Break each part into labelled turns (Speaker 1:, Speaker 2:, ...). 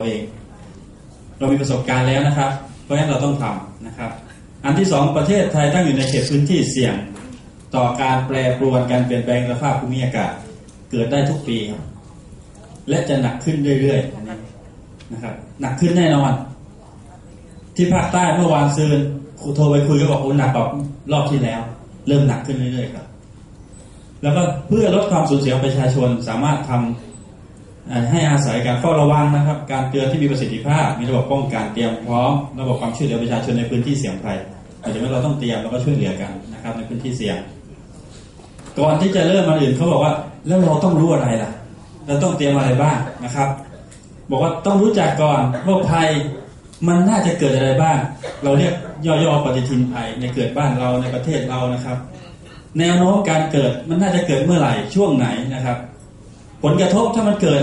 Speaker 1: เองเรามีประสบการณ์แล้วนะครับ เพราะฉะนั้นเราต้องทำนะครับ อันที่สองประเทศไทยตั้งอยู่ในเขตพื้นที่เสี่ยง ต่อการแปรปรวนการเปลี่ยนแปลงสภาพภูมิอากาศเกิดได้ทุกปีครับและจะหนักขึ้นเรื่อยๆอนนี้นะครับ หนักขึ้นแน่นอน ที่ภาคใต้เมื่อวานซืนครูโทรไปคุยก็บอกโอ้หนักกว่ารอบที่แล้ว เริ่มหนักขึ้นเรื่อยๆครับ แล้วก็เพื่อลดความสูญเสียของประชาชนสามารถทำ ให้อาศัยการเฝ้าระวังนะครับ การเตือนที่มีประสิทธิภาพ มีระบบป้องกันเตรียมพร้อม ระบบความช่วยเหลือประชาชนในพื้นที่เสี่ยงภัยอาจจะไม่เราต้องเตรียมแล้วก็ช่วยเหลือกันนะครับ ในพื้นที่เสี่ยง ก่อนที่จะเริ่มมาอื่นเขาบอกว่า แล้วเราต้องรู้อะไรล่ะเราต้องเตรียมอะไรบ้างนะครับ บอกว่าต้องรู้จักก่อนว่าภัยมันน่าจะเกิดอะไรบ้าง เราเรียกย่อๆปฏิทินภัยในเกิดบ้านเราในประเทศเรานะครับ แนวโน้มการเกิดมันน่าจะเกิดเมื่อไหร่ช่วงไหนนะครับ ผลกระทบถ้ามันเกิด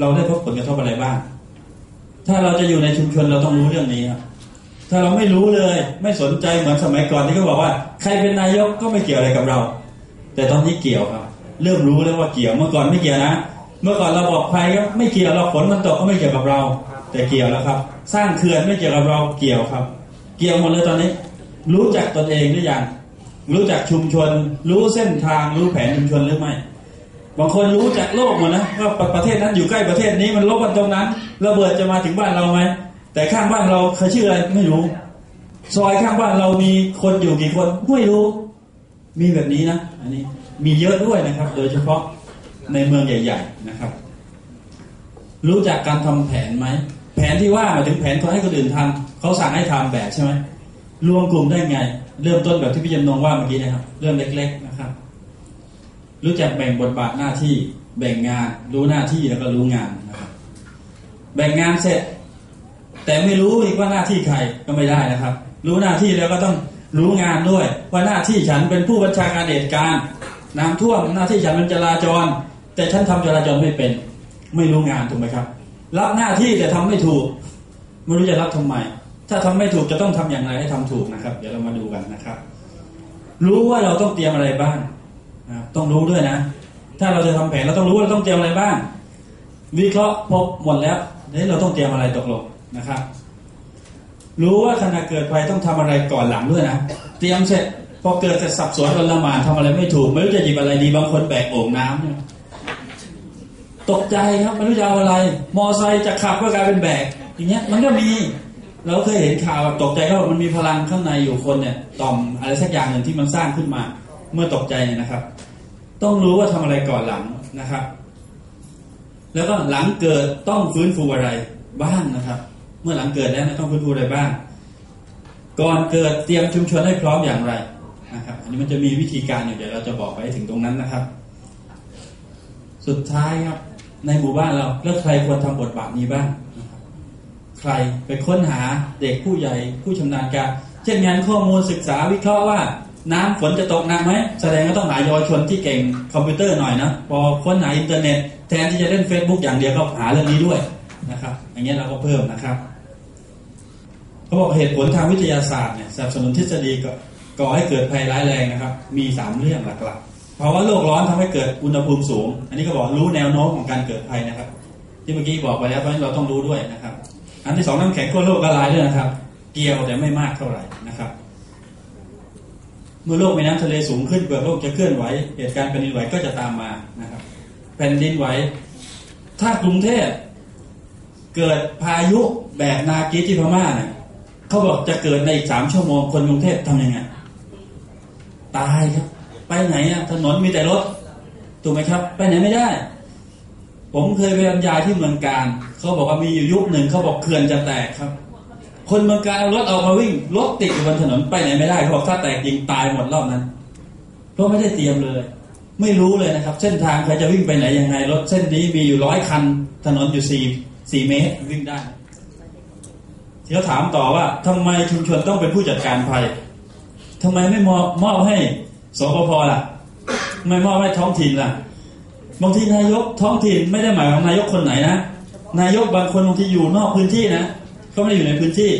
Speaker 1: เราได้พบผลกระทบอะไรบ้าง ถ้าเราจะอยู่ในชุมชนเราต้องรู้เรื่องนี้ครับถ้าเราไม่รู้เลยไม่สนใจเหมือนสมัยก่อนที่เขาบอกว่า ใครเป็นนายกก็ไม่เกี่ยวอะไรกับเรา แต่ตอนนี้เกี่ยวครับ เริ่มรู้แล้วว่าเกี่ยวเมื่อก่อนไม่เกี่ยวนะ เมื่อก่อนเราบอกภัยก็ไม่เกี่ยวเราฝนมันตกก็ไม่เกี่ยวกับเรา แต่เกี่ยวแล้วครับ สร้างเขื่อนไม่เกี่ยวกับเราเกี่ยวครับ เกี่ยวหมดเลยตอนนี้ รู้จักตนเองหรือยังรู้จักชุมชน รู้เส้นทางรู้แผนชุมชนหรือไม่ บางคนรู้จากโลกหมดนะว่าประเทศนั้นอยู่ใกล้ประเทศนี้มันลบกันตรงนั้นระเบิดจะมาถึงบ้านเราไหมแต่ข้างบ้านเราเคยชื่ออะไรไม่รู้ ซอยข้างบ้านเรามีคนอยู่กี่คนไม่รู้ มีแบบนี้นะอันนี้มีเยอะด้วยนะครับ โดยเฉพาะในเมืองใหญ่ ๆนะครับ รู้จักการทำแผนไหมแผนที่ว่าหมายถึงแผนเขาให้คนอื่นทำเขาสั่งให้ทำแบบใช่ไหมรวมกลุ่มได้ไง เริ่มต้นแบบที่พี่จำนงว่าเมื่อกี้นะครับ เริ่มเล็ก ๆ นะครับ รู้จักแบ่งบทบาทหน้าที่ แบ่งงานรู้หน้าที่แล้วก็รู้งานนะครับ แบ่งงานเสร็จ แต่ไม่รู้อีกว่าหน้าที่ใครก็ไม่ได้นะครับ รู้หน้าที่แล้วก็ต้องรู้งานด้วย ว่าหน้าที่ฉันเป็นผู้บัญชาการเหตุการณ์น้ำท่วมหน้าที่ฉันเป็นจราจร แต่ฉันทำจราจรไม่เป็น ไม่รู้งานถูกไหมครับ รับหน้าที่แต่ทำไม่ถูกไม่รู้จะรับทำไม ถ้าทำไม่ถูกจะต้องทำอย่างไรให้ทำถูกนะครับ เดี๋ยวเรามาดูกันนะครับ รู้ว่าเราต้องเตรียมอะไรบ้าง ต้องรู้ด้วยนะ ถ้าเราจะทำแผนเราต้องรู้ว่าเราต้องเตรียมอะไรบ้าง วิเคราะห์พบหมดแล้วนี่เราต้องเตรียมอะไรตกลงนะครับ รู้ว่าขณะเกิดภัยต้องทำอะไรก่อนหลังด้วยนะ เตรียมเสร็จพอเกิดเสร็จสับสนอนละหมานทำอะไรไม่ถูก ไม่รู้จะหยิบอะไรดีบางคนแบกโอ่งน้ำเนี่ยตกใจครับไม่รู้จะเอาอะไร มอไซค์จะขับก็กลายเป็นแบก อย่างเงี้ย มันก็มี เราเคยเห็นข่าวแบบตกใจก็มันมีพลังข้างในอยู่คนเนี่ย ต่อมอะไรสักอย่างหนึ่งที่มันสร้างขึ้นมา เมื่อตกใจนะครับ ต้องรู้ว่าทำอะไรก่อนหลังนะครับ แล้วก็หลังเกิดต้องฟื้นฟูอะไรบ้างนะครับ เมื่อหลังเกิดแล้วต้องฟื้นฟูอะไรบ้าง ก่อนเกิดเตรียมชุมชนให้พร้อมอย่างไรนะครับอันนี้มันจะมีวิธีการอยู่เดี๋ยวเราจะบอกไปถึงตรงนั้นนะครับ สุดท้ายครับ ในหมู่บ้านเราแล้วใครควรทำบทบาทนี้บ้างใครไปค้นหาเด็กผู้ใหญ่ผู้ชำนาญการ เช่นงานข้อมูลศึกษาวิเคราะห์ว่า น้ำฝนจะตกหนักไหมแสดงว่าต้องหาเยาวชนที่เก่งคอมพิวเตอร์หน่อยนะพอค้นหาอินเทอร์เน็ตแทนที่จะเล่น Facebook อย่างเดียวก็หาเรื่องนี้ด้วยนะครับ อย่างเงี้ยเราก็เพิ่มนะครับเขาบอกเหตุผลทางวิทยาศาสตร์เนี่ยสนับสนุนทฤษฎีก็ก่อให้เกิดภัยร้ายแรงนะครับ มีสามเรื่องหลักๆ เพราะว่าโลกร้อนทำให้เกิดอุณหภูมิสูง อันนี้ก็บอกรู้แนวโน้มของการเกิดภัยนะครับ ที่เมื่อกี้บอกไปแล้วเพราะฉะนั้นเราต้องรู้ด้วยนะครับ อันที่สองน้ำแข็งขั้วโลกละลายด้วยนะครับ เกี่ยวแต่ไม่มากเท่าไหร่นะครับ เมื่อโลกแม่น้ำทะเลสูงขึ้นเปลือกโลกจะเคลื่อนไหวเหตุการณ์แผ่นดินไหวก็จะตามมานะครับ แผ่นดินไหว ถ้ากรุงเทพเกิดพายุแบบนากิที่พม่าเนี่ยเขาบอกจะเกิดในอีกสามชั่วโมงคนกรุงเทพทำยังไงตายครับ ไปไหนอะถนนมีแต่รถถูกไหมครับ ไปไหนไม่ได้ ผมเคยไปบรรยายที่เมืองการเขาบอกว่ามีอยู่ยุคหนึ่งเขาบอกเขื่อนจะแตกครับ คนเมืองการเอารถออกมาวิ่งรถติดอยู่บนถนนไปไหนไม่ได้เขาบอกถ้าแตกยิงตายหมดรอบนั้นเพราะไม่ได้เตรียมเลย ไม่รู้เลยนะครับ เส้นทางใครจะวิ่งไปไหนยังไงรถเส้นนี้มีอยู่ร้อยคัน ถนนอยู่สี่สี่เมตรวิ่งได้ที่เขาถามต่อว่าทำไมชุมชนต้องเป็นผู้จัดการภัยทำไมไม่มอบมอบให้สปพล่ะ ไม่มอบให้ท้องถิ่นล่ะบางทีนายกท้องถิ่นไม่ได้หมายของนายกคนไหนนะนายกบางคนบางทีอยู่นอกพื้นที่นะ เขาไม่ได้อยู่ในพื้นที่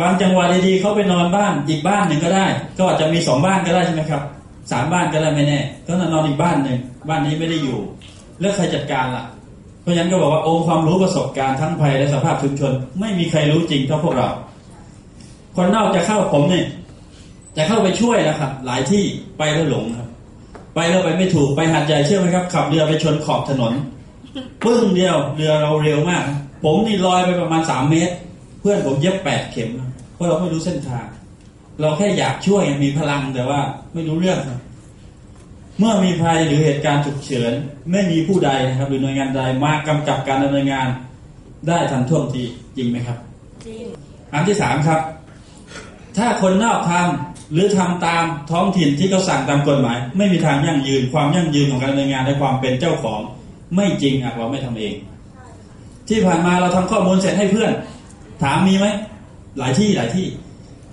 Speaker 1: บางจังหวัดดีๆเขาไปนอนบ้านอีกบ้านหนึ่งก็ได้ ก็อาจจะมีสองบ้านก็ได้ใช่ไหมครับสามบ้านก็ได้ไม่แน่เขานอนอีกบ้านหนึ่งบ้านนี้ไม่ได้อยู่ แล้วใครจัดการล่ะ เพราะฉะนั้นก็บอกว่าองค์ความรู้ประสบการณ์ทั้งภัยและสภาพชุมชน ไม่มีใครรู้จริงเท่าพวกเรา คนนอกจะเข้าผมเนี่ยจะเข้าไปช่วยนะครับ หลายที่ไปแล้วหลงครับ ไปแล้วไปไม่ถูกไปหัดใหญ่เชื่อไหมครับ ขับเรือไปชนขอบถนนปึ้งเดียวเรือเราเร็วมาก ผมนี่ลอยไปประมาณสามเมตร เพื่อนผมเย็บแปดเข็มครับเพราะเราไม่รู้เส้นทาง เราแค่อยากช่วยมีพลังแต่ว่าไม่รู้เรื่องครับเมื่อมีภัยหรือเหตุการณ์ฉุกเฉินไม่มีผู้ใดนะครับ หรือหน่วยงานใดมากำกับการดำเนินงานได้ทันท่วงทีจริงไหมครับ
Speaker 2: จริง
Speaker 1: อันที่สามครับ ถ้าคนนอกทำหรือทำตามท้องถิ่นที่เขาสั่งตามกฎหมาย ไม่มีทางยั่งยืนความยั่งยืนของการดำเนินงานและความเป็นเจ้าของ ไม่จริงอะเราไม่ทำเอง ที่ผ่านมาเราทำข้อมูลเสร็จให้เพื่อน ถามมีไหมหลายที่หลายที่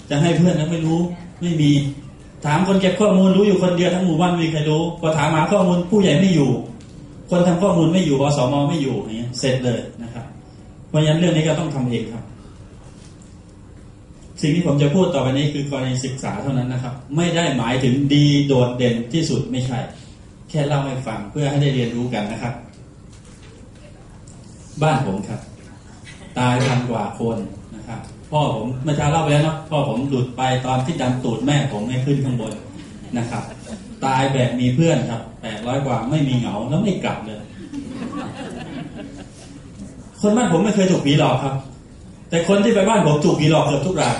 Speaker 1: จะให้เพื่อนแล้วไม่รู้ ไม่มี ถามคนเก็บข้อมูลรู้อยู่คนเดียวทั้งหมู่บ้านไม่มีใครรู้พอถามหาข้อมูลผู้ใหญ่ไม่อยู่ คนทำข้อมูลไม่อยู่อสมไม่อยู่อย่างเงี้ยเสร็จเลยนะครับ เพราะฉะนั้นเรื่องนี้ก็ต้องทำเองครับ สิ่งที่ผมจะพูดต่อไปนี้คือกรณีศึกษาเท่านั้นนะครับ ไม่ได้หมายถึงดีโดดเด่นที่สุดไม่ใช่ แค่เล่าให้ฟังเพื่อให้ได้เรียนรู้กันนะครับ บ้านผมครับ ตายพันกว่าคนนะครับพ่อผมเมื่อเช้าเล่าไปแล้วเนาะพ่อผมหลุดไปตอนที่ดันตูดแม่ผมให้ขึ้นข้างบนนะครับ ตายแบบมีเพื่อนครับแปดร้อยกว่าไม่มีเหงาแล้วไม่กลับเลย คนบ้านผมไม่เคยถูกผีหลอกครับ แต่คนที่ไปบ้านผมถูกผีหลอกเกือบทุกราย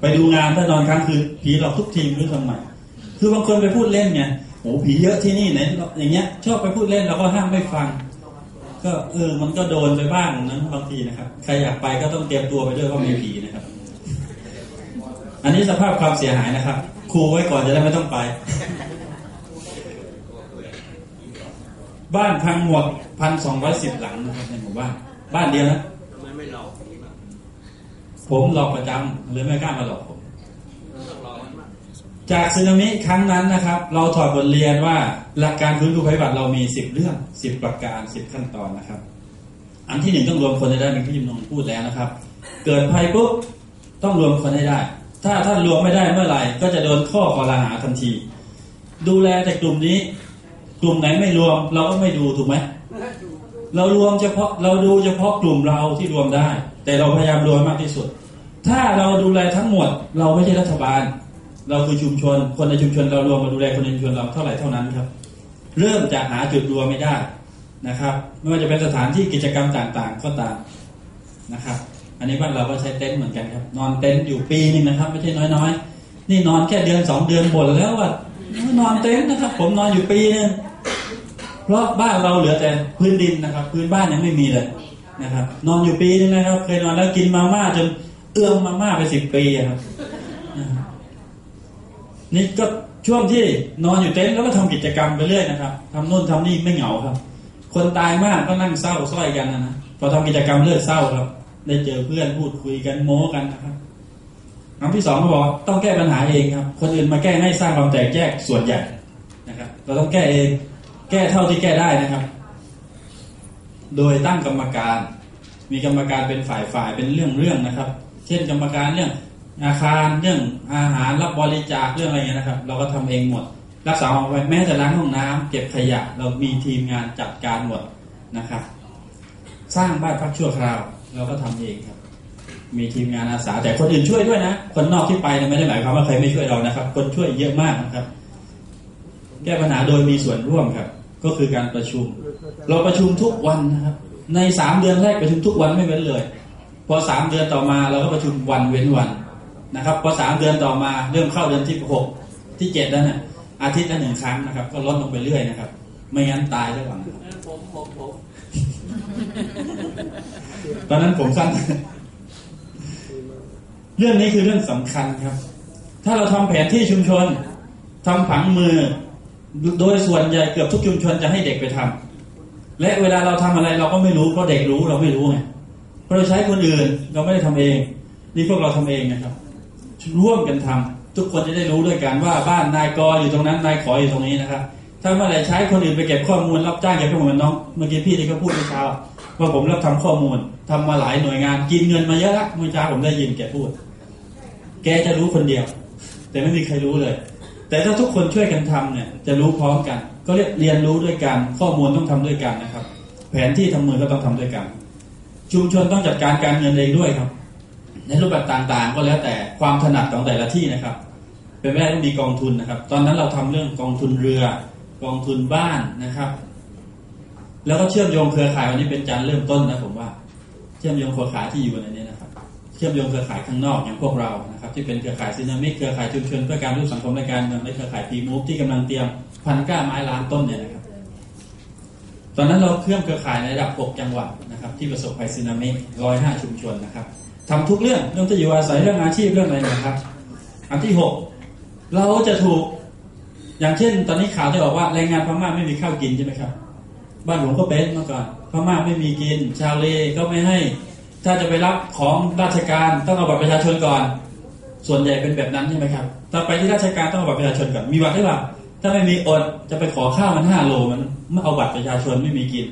Speaker 1: ไปดูงานถ้านอนค้างคืนผีหลอกทุกทีมไม่รู้ทำไมคือบางคนไปพูดเล่นไงโอ้ผีเยอะที่นี่ไหนอย่างเงี้ยชอบไปพูดเล่นเราก็ห้ามไม่ฟัง ก็เออมันก็โดนไปบ้างนะบางทีนะครับ ใครอยากไปก็ต้องเตรียมตัวไปด้วยว่ามีผีนะครับ อันนี้สภาพความเสียหายนะครับครูไว้ก่อนจะได้ไม่ต้องไป บ้านพังหมดพันสองร้อยสิบหลังนะครับในหมู่บ้านบ้านเดียวนะ
Speaker 3: ทำไมไม่หลอก
Speaker 1: ผมหลอกประจำเลยไม่กล้ามาหลอกผม
Speaker 3: ต้องรอมันมาก
Speaker 1: จากสึนามิครั้งนั้นนะครับ เราถอดบทเรียนว่าหลักการฟื้นฟูภัยพิบัติเรามีสิบเรื่องสิบประการสิบขั้นตอนนะครับ อันที่หนึ่งต้องรวมคนให้ได้เป็นที่ยิมนงพูดแล้วนะครับ เกิดภัยปุ๊บต้องรวมคนให้ได้ ถ้าท่านรวมไม่ได้เมื่อไหร่ ก็จะโดนข้อคอรหาทันที ดูแลแต่กลุ่มนี้ กลุ่มไหนไม่รวม เราก็ไม่ดูถูกไหมเรารวมเฉพาะเราดูเฉพาะกลุ่มเราที่รวมได้ แต่เราพยายามรวมมากที่สุด ถ้าเราดูแลทั้งหมด เราไม่ใช่รัฐบาล เราคือชุมชน คนในชุมชนเรารวมมาดูแลคนในชุมชนเราเท่าไหร่เท่านั้นครับ เริ่มจากหาจุดรวมไม่ได้นะครับ ไม่ว่าจะเป็นสถานที่กิจกรรมต่างๆ ก็ตามนะครับ อันนี้บ้านเราก็ใช้เต็นท์เหมือนกันครับ นอนเต็นท์อยู่ปีนึงนะครับ ไม่ใช่น้อยๆ นี่นอนแค่เดือนสองเดือนบ่นแล้วว่านอนเต็นท์นะครับ ผมนอนอยู่ปีนึงเพราะบ้านเราเหลือแต่พื้นดินนะครับ พื้นบ้านยังไม่มีเลยนะครับ นอนอยู่ปีนึงนะครับ เคยนอนแล้วกินมาม่าจนเอื้อมมาม่าไปสิบปีอะครับ นี่ก็ช่วงที่นอนอยู่เต็นท์แล้วก็ทำกิจกรรมไปเรื่อยนะครับทำโน่นทำนี่ไม่เหงาครับ คนตายมากก็นั่งเศร้าซ้อยกันนะนะพอทำกิจกรรมเลิกเศร้าครับ ได้เจอเพื่อนพูดคุยกันโม้กันนะครับคำที่สองเขาบอกต้องแก้ปัญหาเองครับ คนอื่นมาแก้ให้สร้างความแตกแยกส่วนใหญ่นะครับ เราต้องแก้เองแก้เท่าที่แก้ได้นะครับ โดยตั้งกรรมการ มีกรรมการเป็นฝ่ายฝ่ายเป็นเรื่องเรื่องนะครับ เช่นกรรมการเรื่อง อาคารเรื่องอาหารรับบริจาคเรื่องอะไรเงี้ยนะครับ เราก็ทำเองหมด รักษาความปลอดภัยแม้แต่ล้างห้องน้ำเก็บขยะ เรามีทีมงานจัดการหมดนะครับ สร้างบ้านพักชั่วคราว เราก็ทำเองครับ มีทีมงานอาสาแต่คนอื่นช่วยด้วยนะ คนนอกที่ไปเนี่ยไม่ได้หมายความว่าใครไม่ช่วยเรานะครับ คนช่วยเยอะมากนะครับ แก้ปัญหาโดยมีส่วนร่วมครับ ก็คือการประชุม เราประชุมทุกวันนะครับ ในสามเดือนแรกประชุมทุกวันไม่เว้นเลย พอสามเดือนต่อมาเราก็ประชุมวันเว้นวัน นะครับพอสามเดือนต่อมาเริ่มเข้าเดือนที่หกที่เจ็ดแล้วเนี่ยอาทิตย์ละหนึ่งครั้งนะครับ ก็ลดลงไปเรื่อยนะครับ ไม่งั้นตายระหว่างครับ
Speaker 3: ผมผมผม
Speaker 1: ตอนนั้นผมสั้นเรื่องนี้คือเรื่องสำคัญครับ ถ้าเราทำแผนที่ชุมชนทำผังมือ โดยส่วนใหญ่เกือบทุกชุมชนจะให้เด็กไปทำและเวลาเราทำอะไรเราก็ไม่รู้เพราะเด็กรู้เราไม่รู้ไงเพราะเราใช้คนอื่นเราไม่ได้ทำเอง นี่พวกเราทำเองนะครับ ร่วมกันทำทุกคนจะได้รู้ด้วยกันว่าบ้านนายกออยู่ตรงนั้นนายขออยู่ตรงนี้นะครับถ้าเมื่อไหร่ใช้คนอื่นไปเก็บข้อมูลรับจ้างเก็บข้อมูลน้องเมื่อกี้พี่ที่เขาพูดเมื่อเช้าว่าผมรับทำข้อมูลทำมาหลายหน่วยงาน กินเงินมาเยอะละเมื่อเช้าผมได้ยินแกพูด แกจะรู้คนเดียว แต่ไม่มีใครรู้เลย แต่ถ้าทุกคนช่วยกันทำเนี่ย จะรู้พร้อมกัน ก็เรียกเรียนรู้ด้วยกันข้อมูลต้องทำด้วยกันนะครับ แผนที่ทำเมือก็ต้องทำด้วยกัน ชุมชนต้องจัดการการเงินเองด้วยครับ ในรูปแบบต่างๆ ก็แล้วแต่ความถนัดของแต่ละที่นะครับ เป็นไปได้ต้องมีกองทุนนะครับ ตอนนั้นเราทำเรื่องกองทุนเรือ กองทุนบ้านนะครับ แล้วก็เชื่อมโยงเครือข่ายวันนี้เป็นการเริ่มต้นนะผมว่า เชื่อมโยงเครือข่ายที่อยู่ในนี้นะครับ เชื่อมโยงเครือข่ายข้างนอกอย่างพวกเรานะครับ ที่เป็นเครือข่ายซีนามิกเครือข่ายชุมชนเพื่อการรู้สังคมและการเมืองและเครือข่ายพีมูฟที่กำลังเตรียมพันก้าไม้ล้านต้นเนี่ยนะครับ ตอนนั้นเราเคลื่อนเครือข่ายในระดับ 6 จังหวัดนะครับ ที่ประสบภัยซีนามิ105 ชุมชนนะครับ ทำทุกเรื่องเรื่องจะอยู่อาศัยเรื่องอาชีพเรื่องอะไรนะครับ อันที่6เราจะถูก อย่างเช่น ตอนนี้ข่าวที่บอกว่าแรงงานพม่าไม่มีข้าวกินใช่ไหมครับ บ้านผมก็เป็นเมื่อก่อนพม่าไม่มีกิน ชาวเลก็ไม่ให้ ถ้าจะไปรับของราชการต้องเอาบัตรประชาชนก่อน ส่วนใหญ่เป็นแบบนั้นใช่ไหมครับถ้าไปที่ราชการต้องเอาบัตรประชาชนก่อนมีบัตรหรือเปล่าถ้าไม่มีอดจะไปขอข้าวมันห้าโลมันไม่เอาบัตรประชาชนไม่มีกิน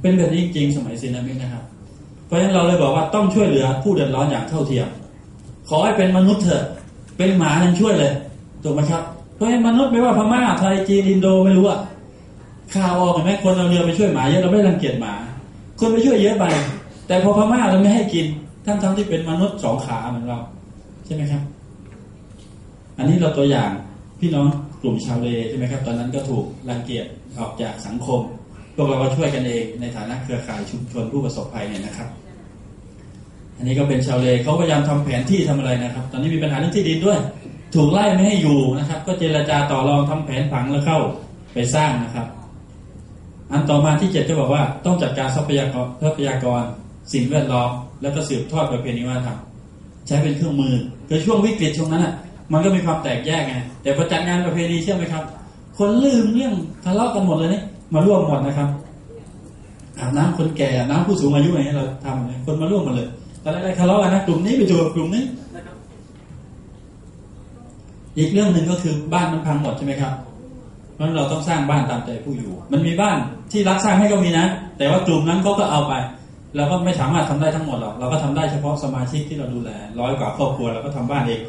Speaker 1: เป็นแบบนี้จริงสมัยซีนามินะครับ เพราะฉะนั้นเราเลยบอกว่าต้องช่วยเหลือผู้เดือดร้อนอย่างเท่าเทียม ขอให้เป็นมนุษย์เถอะ เป็นหมายังช่วยเลยถูกไหมครับ เพราะฉะนั้นมนุษย์ไม่ว่าพม่าไทยจีนอินโดไม่รู้อะข่าวออกเห็นไหมคนเอาเรือไปช่วยหมาเยอะเราไม่รังเกียจหมา คนไปช่วยเยอะไป แต่พอพม่าเราไม่ให้กินทั้งทั้งที่เป็นมนุษย์สองขาเหมือนเรา ใช่ไหมครับ อันนี้เราตัวอย่างพี่น้องกลุ่มชาวเลใช่ไหมครับ ตอนนั้นก็ถูกรังเกียจออกจากสังคม วกเราก็ช่วยกันเองในฐานะเครือข่ายชุมชนผู้ประสบภัยเนี่ยนะครับ อันนี้ก็เป็นชาวเลเขาพยายามทำแผนที่ทำอะไรนะครับ ตอนนี้มีปัญหาเรื่องที่ดินด้วย ถูกไล่ไม่ให้อยู่นะครับ ก็เจรจาต่อรองทำแผนผังแล้วเข้าไปสร้างนะครับ อันต่อมาที่เจ็ดจะบอกว่าต้องจัดการทรัพยากรทรัพยากรสิ่งแวดล้อมแล้วก็สืบทอดประเพณีวัฒนธรรมใช้เป็นเครื่องมือคือช่วงวิกฤตช่วงนั้นอะ มันก็มีความแตกแยกไงแต่พอจัดงานประเพณีเชื่อไหมครับ คนลืมเรื่องทะเลาะกันหมดเลยนี่ มาร่วมหมดนะครับอาบน้ำคนแก่น้ำผู้สูงอายุอะไรเงี้ยเราทำเนี่ยคนมาร่วมหมดเลยตอนแรกๆทะเลาะกันนะกลุ่มนี้ไปจูกับกลุ่มนี้ อีกเรื่องหนึ่งก็คือบ้านมันพังหมดใช่ไหมครับเพราะเราต้องสร้างบ้านตามใจผู้อยู่ มันมีบ้านที่รัฐสร้างให้ก็มีนะ แต่ว่ากลุ่มนั้นเขาก็เอาไปเราก็ไม่สามารถทำได้ทั้งหมดหรอกเราก็ทำได้เฉพาะสมาชิกที่เราดูแลร้อยกว่าครอบครัวเราก็ทำบ้านเอง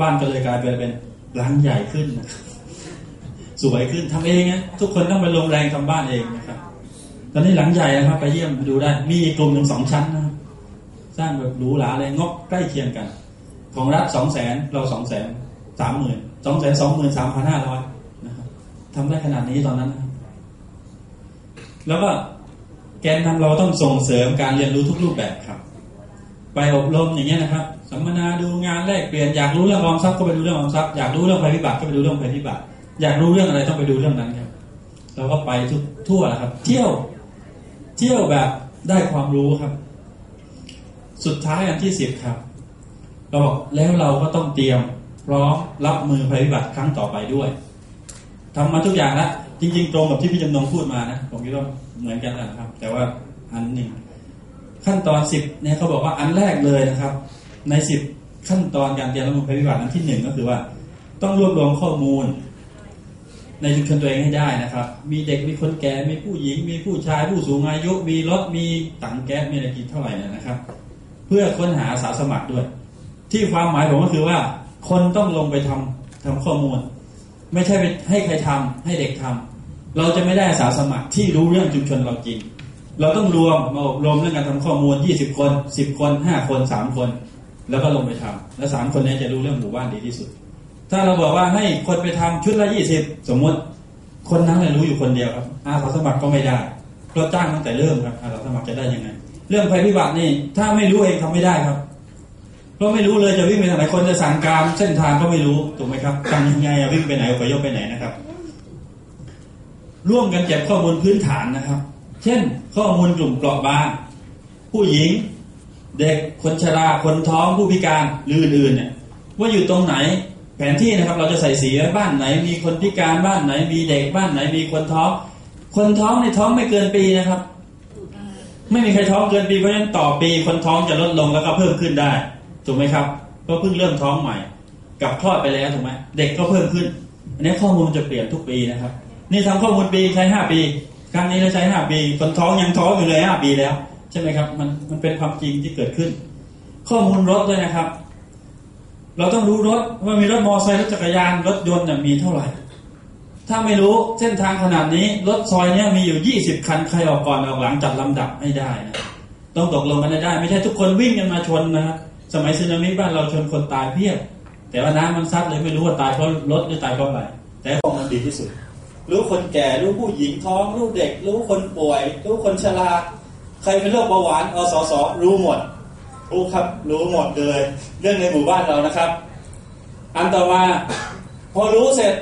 Speaker 1: บ้านก็เลยกลายเป็นเป็นหลังใหญ่ขึ้นนะครับ สวยขึ้นทำเองนะทุกคนต้องไปลงแรงทำบ้านเองนะครับ ตอนนี้หลังใหญ่นะครับ ไปเยี่ยมดูได้ มีกลุ่มหนึ่งสองชั้นนะสร้างแบบหรูหราเลยงบใกล้เคียงกัน ของรัฐสองแสนเราสองแสนสามหมื่นสองแสนสองหมื่นสามพันห้าร้อยนะครับทำได้ขนาดนี้ตอนนั้นนะแล้วก็แกนนำเราต้องส่งเสริมการเรียนรู้ทุกรูปแบบครับ ไปอบรมอย่างเงี้ยนะครับสัมมนาดูงานแลกเปลี่ยนอยากรู้เรื่องออมทรัพย์ก็ไปดูเรื่องออมทรัพย์อยากรู้เรื่องภัยพิบัติก็ไปดูเรื่องภัยพิบัติ อยากรู้เรื่องอะไรต้องไปดูเรื่องนั้นครับเราก็ไปทุกทั่วแหละครับ เที่ยว เที่ยวแบบได้ความรู้ครับ สุดท้ายอันที่สิบครับ เราบอกแล้วเราก็ต้องเตรียมพร้อมรับมือภัยพิบัติครั้งต่อไปด้วยทำมาทุกอย่างแล้วจริง ๆ ตรงกับที่พี่จำนงพูดมานะผมคิดว่าเหมือนกันนะครับ แต่ว่าอันหนึ่งขั้นตอนสิบเนี่ยเขาบอกว่าอันแรกเลยนะครับ ในสิบขั้นตอนการเตรียมรับมือภัยพิบัติอันที่หนึ่งก็คือว่า ต้องรวบรวมข้อมูล ในชุมชนตัวเองให้ได้นะครับ มีเด็กมีคนแก่มีผู้หญิง มีผู้ชายผู้สูงอายุ มีรถมีถังแก๊สมีอะไรกินเท่าไหร่นะครับ เพื่อค้นหาอาสาสมัครด้วย ที่ความหมายผมก็คือว่า คนต้องลงไปทำทำข้อมูล ไม่ใช่ไปให้ใครทำให้เด็กทำเราจะไม่ได้อาสาสมัครที่รู้เรื่องชุมชนเราจริงเราต้องรวมมาอบรมเรื่องการทำข้อมูล 20 คน 10 คน 5 คน 3 คน แล้วก็ลงไปทำแล้วสามคนนี้จะรู้เรื่องหมู่บ้านดีที่สุด ถ้าเราบอกว่าให้คนไปทำชุดละ20สมมติ คนนั้นเลยรู้อยู่คนเดียวครับอาสาสมัครก็ไม่ได้เราจ้างตั้งแต่เริ่มครับอาสาสมัครจะได้ยังไง เรื่องภัยพิบัตินี่ ถ้าไม่รู้เองทำไม่ได้ครับเพราะไม่รู้เลยจะวิ่งไปทางไหนคนจะสั่งการเส้นทางก็ไม่รู้ถูกไหมครับทำยังไงวิ่งไปไหนอพยพไปไหนนะครับ ร่วมกันเก็บข้อมูลพื้นฐานนะครับ เช่น ข้อมูลกลุ่มเปราะบางผู้หญิง เด็กคนชราคนท้องผู้พิการหรืออื่นๆเนี่ยว่าอยู่ตรงไหน แผนที่นะครับเราจะใส่สีบ้านไหน มีคนพิการบ้านไหน มีเด็กบ้านไหน มีคนท้อง คนท้องในท้องไม่เกินปีนะครับ ไม่มีใครท้องเกินปีเพราะฉะนั้นต่อปีคนท้องจะลดลงแล้วก็เพิ่มขึ้นได้ถูกไหมครับก็เพิ่งเริ่มท้องใหม่ กับคลอดไปแล้วถูกไหมเด็กก็เพิ่มขึ้น อันนี้ข้อมูลจะเปลี่ยนทุกปีนะครับ นี่ทำข้อมูลปีใช้ห้าปีครั้งนี้เราใช้ห้าปี คนท้องยังท้องอยู่เลยห้าปีแล้ว ใช่ไหมครับมันมันเป็นความจริงที่เกิดขึ้น ข้อมูลรถด้วยนะครับ เราต้องรู้รถว่ามีรถมอเตอร์ไซค์รถจักรยานรถยนต์มีเท่าไหร่ ถ้าไม่รู้เส้นทางขนาดนี้ รถซอยเนี้ยมีอยู่20คันใครออกก่อนออกหลังจัดลำดับให้ได้นะต้องตกลงกันได้ไม่ใช่ทุกคนวิ่งกันมาชนนะสมัยสึนามิบ้านเราชนคนตายเพียบแต่ว่าน้ำมันซัดเลยไม่รู้ว่าตายเพราะรถหรือตายเพราะอะไรแต่ของมันดีที่สุด รู้คนแก่รู้ผู้หญิงท้องรู้เด็ก รู้คนป่วย รู้คนชราใครเป็นโรคเบาหวานอสสรู้หมด รู้ครับ รู้หมดเลย เรื่องในหมู่บ้านเรานะครับ อันต่อมา พอรู้เสร็จ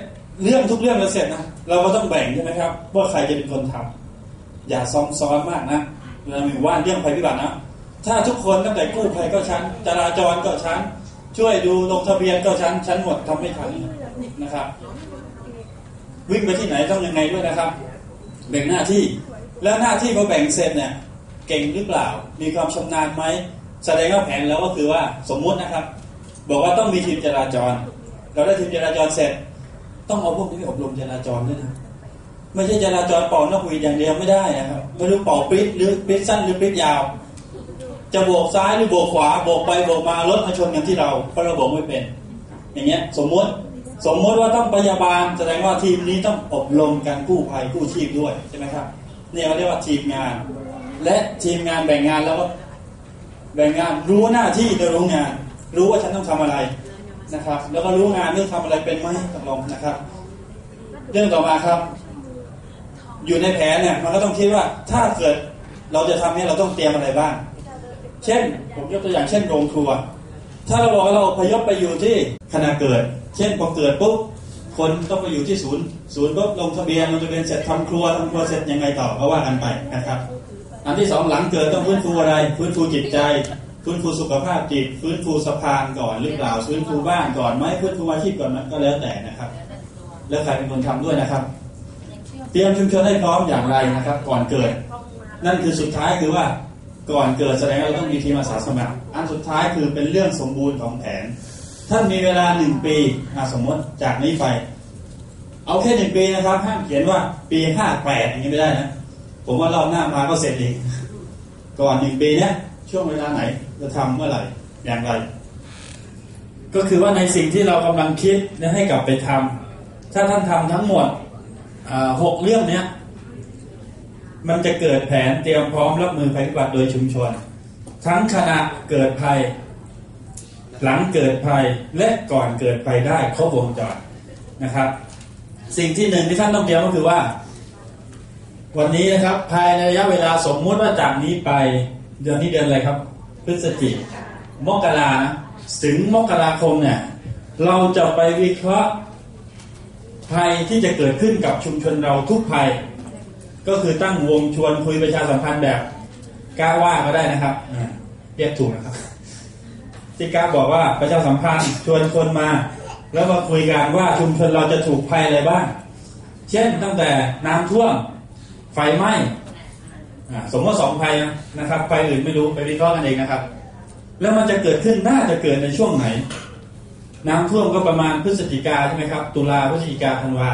Speaker 1: เรื่องทุกเรื่องเราเสร็จนะเราก็ต้องแบ่งใช่ไหมครับว่าใครจะเป็นคนทำอย่าซ้ำซ้อนมากนะเรามีว่านเรื่องภัยพิบัตินะถ้าทุกคนตั้งแต่กู้ภัยก็ชั้นจราจรก็ชั้น ช่วยดูลงทะเบียนก็ชั้นชั้นหมดทำไม่ทันนะครับ วิ่งไปที่ไหนต้องยังไงด้วยนะครับ แบ่งหน้าที่แล้วหน้าที่พอแบ่งเสร็จเนี่ยเก่งหรือเปล่า มีความชำนาญไหม แสดงว่าแผนแล้วก็คือว่าสมมุตินะครับ บอกว่าต้องมีทีมจราจร เราได้ทีมจราจรเสร็จ ต้องเอาพวกนี้ไปอบรมจราจรด้วยนะไม่ใช่จราจรเป่านกหวีดอย่างเดียวไม่ได้นะครับไม่รู้เป่าปิดหรือปิดสั้นหรือปิดยาว จะโบกซ้ายหรือโบกขวาโบกไปโบกมารถมาชนกันที่เราเพราะเราโบกไม่เป็น อย่างเงี้ยสมมติสมมติว่าต้องพยาบาลแสดงว่าทีมนี้ต้องอบรมการกู้ภัยกู้ชีพด้วยใช่ไหมครับเนี่ยเขาเรียกว่าทีมงาน และทีมงานแบ่งงานแล้วก็ แบ่งงานรู้หน้าที่โดยรู้งาน รู้ว่าฉันต้องทำอะไรนะครับ แล้วก็รู้งานเรื่องทำอะไรเป็นไหมตกลงนะครับ เรื่องต่อมาครับ อยู่ในแผนเนี่ยมันก็ต้องคิดว่าถ้าเกิดเราจะทำเนี่ยเราต้องเตรียมอะไรบ้าง เช่น ผมยกตัวอย่างเช่นโรงครัว ถ้าเราบอกว่าเราพยพไปอยู่ที่ขณะเกิด เช่นพอเกิดปุ๊บคนต้องไปอยู่ที่ศูนย์ ศูนย์ปุ๊บลงทะเบียนลงทะเบียนเสร็จทำครัวทำครัวเสร็จยังไงต่อก็ว่ากันไปนะครับ อันที่สองหลังเกิดต้องฟื้นฟูอะไร ฟื้นฟูจิตใจ ฟื้นฟูสุขภาพจิต ฟื้นฟูสะพานก่อนหรือเปล่า ฟื้นฟูบ้านก่อนไหมฟื้นฟูอาชีพก่อนไหมก็แล้วแต่นะครับ แล้วใครเป็นคนทำด้วยนะครับ เตรียมชุมชนให้พร้อมอย่างไรนะครับ ก่อนเกิด นั่นคือสุดท้ายคือว่าก่อนเกิดแสดงว่าเราต้องมีทีมอาสาสมัคร อันสุดท้ายคือเป็นเรื่องสมบูรณ์ของแผน ท่านมีเวลาหนึ่งปีสมมติจากนี้ไป เอาแค่หนึ่งปีนะครับห้ามเขียนว่าปีห้าแปดอย่างนี้ไม่ได้นะ ผมว่ารอบหน้ามาก็เสร็จอีกก่อนหนึ่งปีเนี้ยช่วงเวลาไหนจะทำเมื่อไหร่อย่างไร ก็คือว่าในสิ่งที่เรากำลังคิดและให้กลับไปทำถ้าท่านทำทั้งหมดหกเรื่องเนี้ยมันจะเกิดแผนเตรียมพร้อมรับมือภัยพิบัติโดยชุมชน ทั้งขณะเกิดภัย หลังเกิดภัยและก่อนเกิดภัยได้ครบวงจรนะครับ สิ่งที่หนึ่งที่ท่านต้องเตรียมก็คือว่า วันนี้นะครับ ภายในระยะเวลาสมมุติว่าจากนี้ไป เดือนนี้เดือนอะไรครับ พฤศจิกมกรานะถึงมกราคมเนี่ย เราจะไปวิเคราะห์ภัยที่จะเกิดขึ้นกับชุมชนเราทุกภัย ก็คือตั้งวงชวนคุยประชาสัมพันธ์แบบกล้าว่าก็ได้นะครับเรียกถูกนะครับที่กล้าบอกว่าประชาสัมพันธ์ชวนคนมา แล้วมาคุยกันว่าชุมชนเราจะถูกภัยอะไรบ้าง เช่นตั้งแต่น้ำท่วม ฟไหม้สมมติสองภัยนะครับไฟอื่นไม่รู้ไปวิเคราะห์กันเองนะครับ แล้วมันจะเกิดขึ้นน่าจะเกิดในช่วงไหน น้ำท่วมก็ประมาณพฤศจิกาใช่ไหมครับ ตุลาพฤศจิกาธันวา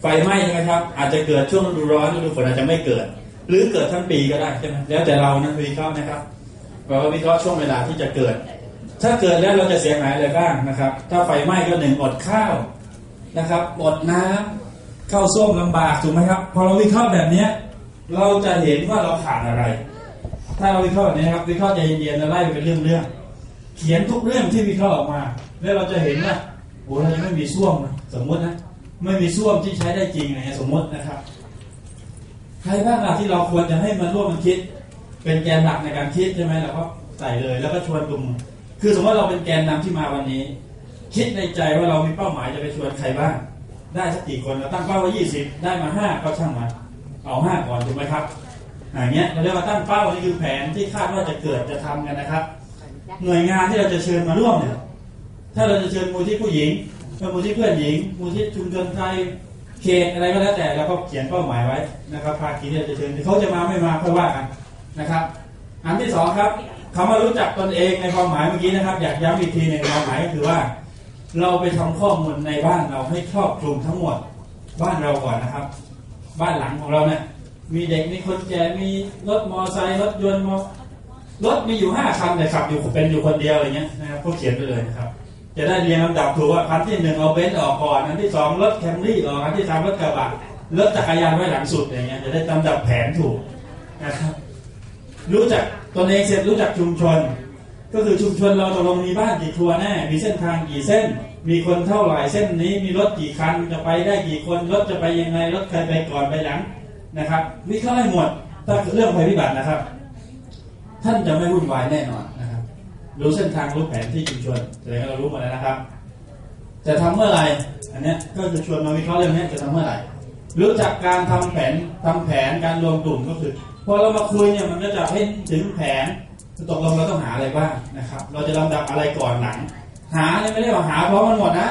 Speaker 1: ไฟไหม้ใช่ไหมครับ อาจจะเกิดช่วงฤดูร้อนฤดูฝนอาจจะไม่เกิด หรือเกิดทั้งปีก็ได้ใช่ไหมแล้วแต่เรานะวิเคราะห์นะครับเราก็วิเคราะห์ช่วงเวลาที่จะเกิด ถ้าเกิดแล้วเราจะเสียหายอะไรบ้างนะครับ ถ้าไฟไหม้ก็หนึ่งอดข้าวนะครับอดน้ำเข้าส้มลำบากถูกไหมครับ พอเราวิเคราะห์แบบเนี้ย เราจะเห็นว่าเราขาดอะไร ถ้าเราวิเคราะห์แบบนี้ครับวิเคราะห์ใจเย็นๆแล้วไล่ไปเป็นเรื่องๆเขียนทุกเรื่องที่วิเคราะห์ออกมา แล้วเราจะเห็นว่าโอ้เรายังไม่มีส้วมนะสมมตินะไม่มีส้วมที่ใช้ได้จริงนะสมมตินะครับใครบ้างล่ะที่เราควรจะให้มาร่วมกันคิด เป็นแกนหลักในการคิดใช่ไหมเราก็ใส่เลยแล้วก็ชวนกลุ่มคือสมมติเราเป็นแกนนำที่มาวันนี้ คิดในใจว่าเรามีเป้าหมายจะไปชวนใครบ้าง ได้สักกี่คนเราตั้งเป้าไว้ยี่สิบได้มาห้าก็ช่างมาเอาห้าก่อนถูกไหมครับอย่างเงี้ยเราเรียกว่าตั้งเป้านี่คือแผนที่คาดว่าจะเกิดจะทำกันนะครับ หน่วยงานที่เราจะเชิญมาร่วมเนี่ยถ้าเราจะเชิญมูลที่ผู้หญิงมูลที่เพื่อนหญิง มูลที่ชุมชนไทยเขตอะไรก็แล้วแต่เราก็เขียนเป้าหมายไว้นะครับภาคีที่เราจะเชิญเขาจะมาไม่มาค่อยว่ากันนะครับ อันที่สองครับคำว่ารู้จักตนเองในความหมายเมื่อกี้นะครับ อยากย้ำอีกทีในงความหมายก็คือว่า เราไปทำข้อมูลในบ้านเราให้ครอบคลุมทั้งหมด บ้านเราก่อนนะครับ บ้านหลังของเราเนี่ยมีเด็กมีคนแก่มีรถมอไซค์รถยนต์มอรถมีอยู่ห้าคันแต่ขับอยู่เป็นอยู่คนเดียวอะไรเงี้ยนะครับก็เขียนไปเลยนะครับ จะได้เรียงลำดับถูกว่าคันที่หนึ่งเอาเบนซ์ออกก่อนอันที่สองรถแคมรี่ออกอันที่สามรถกระบะรถจักรยานไว้หลังสุดอย่างเงี้ยจะได้ลำดับแผนถูกนะครับรู้จักตนเองเสร็จรู้จักชุมชน ก็คือชุมชนเราตกลงมีบ้านกี่ครัวแน่ มีเส้นทางกี่เส้น มีคนเท่าไหร่เส้นนี้ มีรถกี่คันจะไปได้กี่คนรถจะไปยังไงรถใครไปก่อนไปหลังนะครับวิเคราะห์ให้หมดถ้าเรื่องภัยพิบัตินะครับ ท่านจะไม่วุ่นวายแน่นอนนะครับรู้เส้นทางรู้แผนที่ชุมชนแสดงว่าเรารู้หมดแล้วนะครับ จะทำเมื่อไหร่อันเนี้ยก็จะชวนมาวิเคราะห์เรื่องนี้จะทำเมื่อไหร่รู้จักการทำแผนทำแผนการรวมกลุ่มก็คือพอเรามาคุยเนี่ยมันก็จะให้ถึงแผน ตกลงเราต้องหาอะไรบ้างนะครับ เราจะลำดับอะไรก่อนหลัง หาเนี่ยไม่ได้ว่าหาพร้อมมันหมดนะ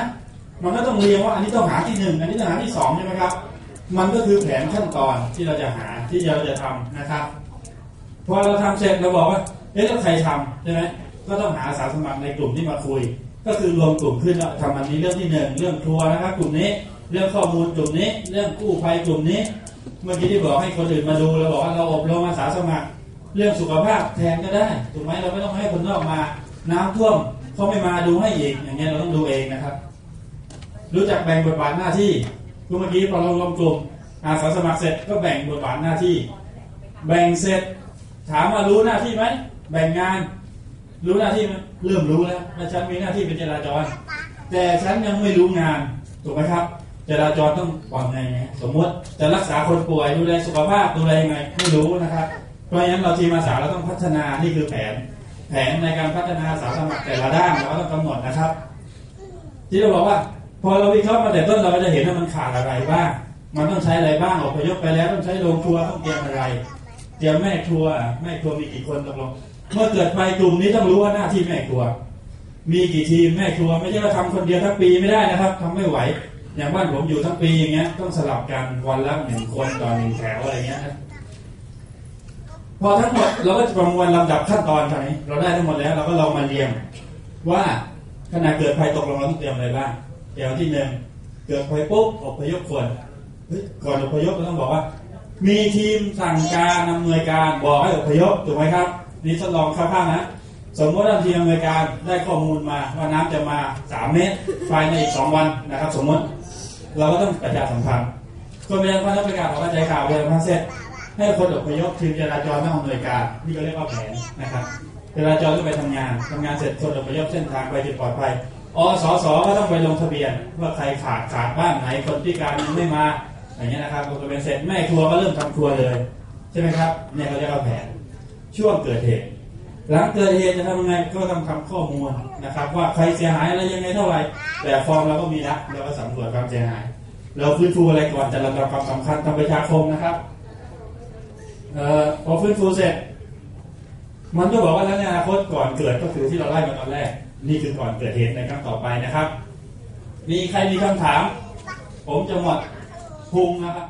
Speaker 1: มันก็ต้องเรียงว่าอันนี้ต้องหาที่หนึ่งอันนี้ต้องหาที่สองใช่ไหมครับ มันก็คือแผนขั้นตอนที่เราจะหาที่เราจะทำนะครับ พอเราทำเสร็จเราบอกว่า เอ๊ะแล้วใครทำใช่ไหมก็ต้องหาอาสาสมัครในกลุ่มที่มาคุย ก็คือรวมกลุ่มขึ้นแล้วทำอันนี้เรื่องที่หนึ่งเรื่องครัวร์นะครับ กลุ่มนี้ เรื่องข้อมูลกลุ่มนี้ เรื่องกู้ภัยกลุ่มนี้ เมื่อกี้ที่บอกให้คนอื่นมาดูเราบอกว่าเราอบรมอาสาสมัคร เรื่องสุขภาพแทนก็ได้ถูกไหมเราไม่ต้องให้คนนอกมา น้ำท่วมเขาไม่มาดูให้เอีกอย่างเงี้ยเราต้องดูเองนะครับ รู้จักแบ่งบทบาทหน้าที่เมื่อกี้พอเรารวมกลุ่มอาสาสมัครเสร็จก็แบ่งบทบาทหน้าที่ แบ่งเสร็จ ถามว่ารู้หน้าที่ไหมแบ่งงาน รู้หน้าที่ไหมเริ่มรู้แล้วว่าฉันมีหน้าที่เป็นจราจร แต่ฉันยังไม่รู้งานถูกไหมครับจราจรต้องวางไงไงสมมติจะรักษาคนป่วยดูแลสุขภาพดูแลยังไงไม่รู้นะครับ เพราะฉะนั้นเราทีมอาสาเราต้องพัฒนานี่คือแผน แผนในการพัฒนาอาสาสมัครแต่ละด้านเราต้องกำหนดนะครับ ที่เราบอกว่า พอเราวิเคราะห์มาแต่ต้นเราก็จะเห็นว่ามันขาดอะไรบ้างมันต้องใช้อะไรบ้างออกพยพไปแล้วต้องใช้โรงครัวต้องเตรียมอะไร เตรียมแม่ครัวแม่ครัวมีกี่คนตกลงเมื่อเกิดไปกลุ่มนี้ต้องรู้ว่าหน้าที่แม่ครัว มีกี่ทีมแม่ครัว ไม่ใช่ว่าทำคนเดียวทั้งปีไม่ได้นะครับทำไม่ไหว อย่างบ้านผมอยู่ทั้งปีอย่างเงี้ยต้องสลับกันวันละหนึ่งคนต่อหนึ่งแถวอะไรเงี้ยนะ พอทั้งหมดเราก็จะประมวลลำดับขั้นตอนคราวนี้เราได้ทั้งหมดแล้วเราก็ลองมาเรียงว่าขณะเกิดภัยตกลงเราต้องเตรียมอะไรบ้างอย่างที่หนึ่งเกิดภัยปุ๊บอพยพคนก่อนอพยพเราต้องบอกว่า มีทีมสั่งการอำนวยการบอกให้อพยพถูกไหมครับ นี่ทดลองคร่าวๆนะสมมติว่าทีมอำนวยการได้ข้อมูลมาว่าน้ำจะมา 3 เมตรภายในอีก 2 วันนะครับ สมมติเราก็ต้องประชาสัมพันธ์คนประชาสัมพันธ์ต้องประกาศออกกระจายข่าวประชาสัมพันธ์เสร็จ ให้คนอพยพทีมจราจรต้องอำนวยการนี่ก็เรียกว่าแผนนะครับจราจรต้องไปทำงานทำงานเสร็จคนอพยพเส้นทางไปจุดปลอดภัยอสสก็ต้องไปลงทะเบียน ว่าใครขาดขาดบ้านไหนคนพิการยังไม่มาอย่างเงี้ยนะครับลงทะเบียนเสร็จแม่ครัวก็เริ่มทำครัวเลยใช่ไหมครับเนี่ยเขาเรียกว่าแผนช่วงเกิดเหตุหลังเกิดเหตุจะทำยังไงก็ต้องทำข้อมูลนะครับ ว่าใครเสียหายอะไรยังไงเท่าไหร่แต่ฟอร์มเราก็มีนะเราก็สำรวจความเสียหาย เราฟื้นฟูอะไรก่อนจะลำดับความสำคัญทางประชาคมนะครับ พอฟื้นฟูเสร็จ มันก็บอกว่าแล้วในอนาคตก่อนเกิดก็คือที่เราไล่มาตอนแรก นี่คือก่อนเกิดเหตุในครั้งต่อไปนะครับ มีใครมีคำถาม ผมจะหมดพุงนะครับ